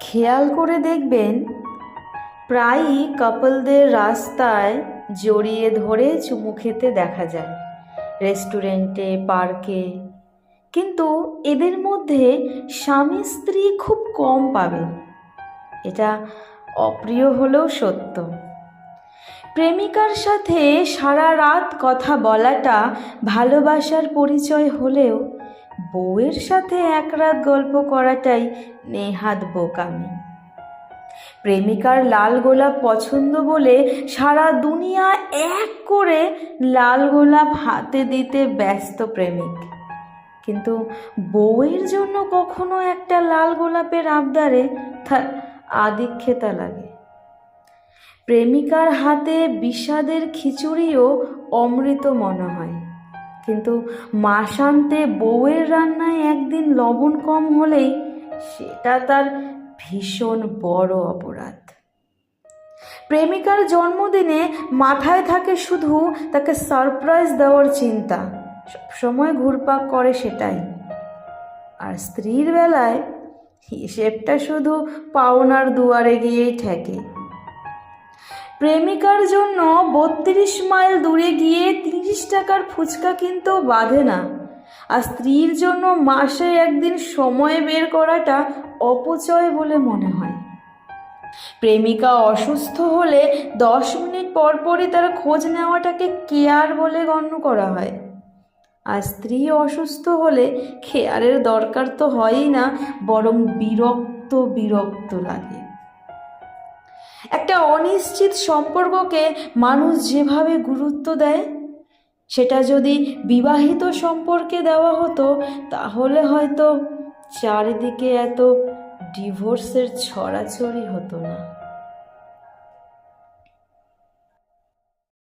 খেয়াল করে দেখবেন, প্রায়ই কাপলদের রাস্তায় জড়িয়ে ধরে চুমু খেতে দেখা যায়। রেস্টুরেন্টে, পার্কে। কিন্তু এদের মধ্যে স্বামী স্ত্রী খুব কম পাবেন। এটা অপ্রিয় হলেও সত্য। প্রেমিকার সাথে সারা রাত কথা বলাটা ভালোবাসার পরিচয় হলেও বউয়ের সাথে এক রাত গল্প করাটাই নেহাত বোকামি। প্রেমিকার লাল গোলাপ পছন্দ বলে সারা দুনিয়া এক করে লাল গোলাপ হাতে দিতে ব্যস্ত প্রেমিক। কিন্তু বউয়ের জন্য কখনো একটা লাল গোলাপের আবদারে তার আদিক্ষেতা লাগে। প্রেমিকার হাতে বিষাদের খিচুড়িও অমৃত মনে হয়। কিন্তু মাসান্তে বউয়ের রান্নায় একদিন লবণ কম হলেই সেটা তার ভীষণ বড় অপরাধ। প্রেমিকার জন্মদিনে মাথায় থাকে শুধু তাকে সারপ্রাইজ দেওয়ার চিন্তা। সবসময় ঘুরপাক করে সেটাই। আর স্ত্রীর বেলায় হিসেবটা শুধু পাওনার দুয়ারে গিয়েই ঠেকে। প্রেমিকার জন্য বত্রিশ মাইল দূরে গিয়ে তিরিশ টাকার ফুচকা কিন্তু বাঁধে না। আর স্ত্রীর জন্য মাসে একদিন সময় বের করাটা অপচয় বলে মনে হয়। প্রেমিকা অসুস্থ হলে দশ মিনিট পর পরই তার খোঁজ নেওয়াটাকে কেয়ার বলে গণ্য করা হয়। আর স্ত্রী অসুস্থ হলে খেয়ারের দরকার তো হয়ই না, বরং বিরক্ত বিরক্ত লাগে। একটা অনিশ্চিত সম্পর্ককে মানুষ যেভাবে গুরুত্ব দেয়, সেটা যদি বিবাহিত সম্পর্কে দেওয়া হতো, তাহলে হয়তো চারিদিকে এত ডিভোর্সের ছড়াছড়ি হতো না।